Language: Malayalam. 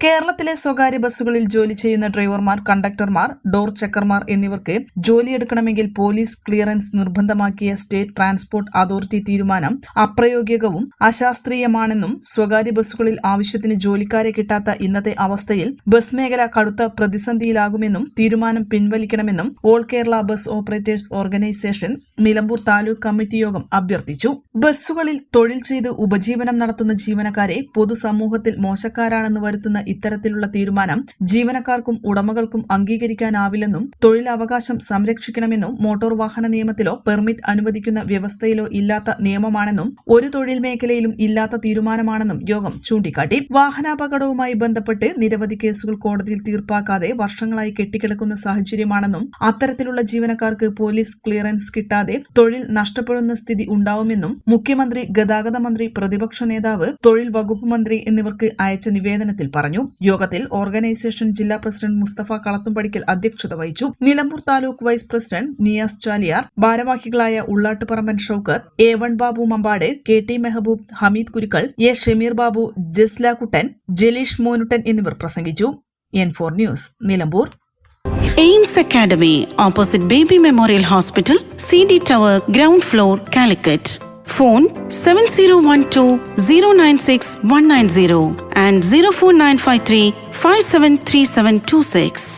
കേരളത്തിലെ സ്വകാര്യ ബസ്സുകളിൽ ജോലി ചെയ്യുന്ന ഡ്രൈവർമാർ കണ്ടക്ടർമാർ ഡോർ ചെക്കർമാർ എന്നിവർക്ക് ജോലിയെടുക്കണമെങ്കിൽ പോലീസ് ക്ലിയറൻസ് നിർബന്ധമാക്കിയ സ്റ്റേറ്റ് ട്രാൻസ്പോർട്ട് അതോറിറ്റി തീരുമാനം അപ്രയോഗികവും അശാസ്ത്രീയമാണെന്നും സ്വകാര്യ ബസ്സുകളിൽ ആവശ്യത്തിന് ജോലിക്കാരെ കിട്ടാത്ത ഇന്നത്തെ അവസ്ഥയിൽ ബസ് മേഖല കടുത്ത പ്രതിസന്ധിയിലാകുമെന്നും തീരുമാനം പിൻവലിക്കണമെന്നും all Kerala bus operators organisation Nilambur taluk committee യോഗം അഭ്യർത്ഥിച്ചു. ബസ്സുകളിൽ തൊഴിൽ ചെയ്ത് ഉപജീവനം നടത്തുന്ന ജീവനക്കാരെ പൊതുസമൂഹത്തിൽ മോശക്കാരാണെന്ന് വരുത്തുന്ന ഇത്തരത്തിലുള്ള തീരുമാനം ജീവനക്കാർക്കും ഉടമകൾക്കും അംഗീകരിക്കാനാവില്ലെന്നും തൊഴിലവകാശം സംരക്ഷിക്കണമെന്നും മോട്ടോർ വാഹന നിയമത്തിലോ പെർമിറ്റ് അനുവദിക്കുന്ന വ്യവസ്ഥയിലോ ഇല്ലാത്ത നിയമമാണെന്നും ഒരു തൊഴിൽ മേഖലയിലും ഇല്ലാത്ത തീരുമാനമാണെന്നും യോഗം ചൂണ്ടിക്കാട്ടി. വാഹനാപകടവുമായി ബന്ധപ്പെട്ട് നിരവധി കേസുകൾ കോടതിയിൽ തീർപ്പാക്കാതെ വർഷങ്ങളായി കെട്ടിക്കിടക്കുന്ന സാഹചര്യമാണെന്നും അത്തരത്തിലുള്ള ജീവനക്കാർക്ക് പോലീസ് ക്ലിയറൻസ് കിട്ടാതെ തൊഴിൽ നഷ്ടപ്പെടുന്ന സ്ഥിതി ഉണ്ടാവുമെന്നും മുഖ്യമന്ത്രി ഗതാഗത മന്ത്രി പ്രതിപക്ഷ നേതാവ് തൊഴിൽ വകുപ്പ് മന്ത്രി എന്നിവർക്ക് അയച്ച നിവേദനത്തിൽ പറഞ്ഞു. യോഗത്തിൽ ഓർഗനൈസേഷൻ ജില്ലാ പ്രസിഡന്റ് മുസ്തഫ കളത്തുംപടിക്കൽ അധ്യക്ഷത വഹിച്ചു. നിലമ്പൂർ താലൂക്ക് വൈസ് പ്രസിഡന്റ് നിയാസ് ചാലിയാർ ഭാരവാഹികളായ Ullattuparamban Shaukat A one Babu Mambad K T Mehboob Hameed Kurukkal A Shameer Babu Jasla Kuttan Jaleesh Monuttan എന്നിവർ പ്രസംഗിച്ചു. N four news Nilambur. AIMS academy opposite baby memorial hospital C D tower ground floor Calicut. phone 7012 096 and 04953 573726.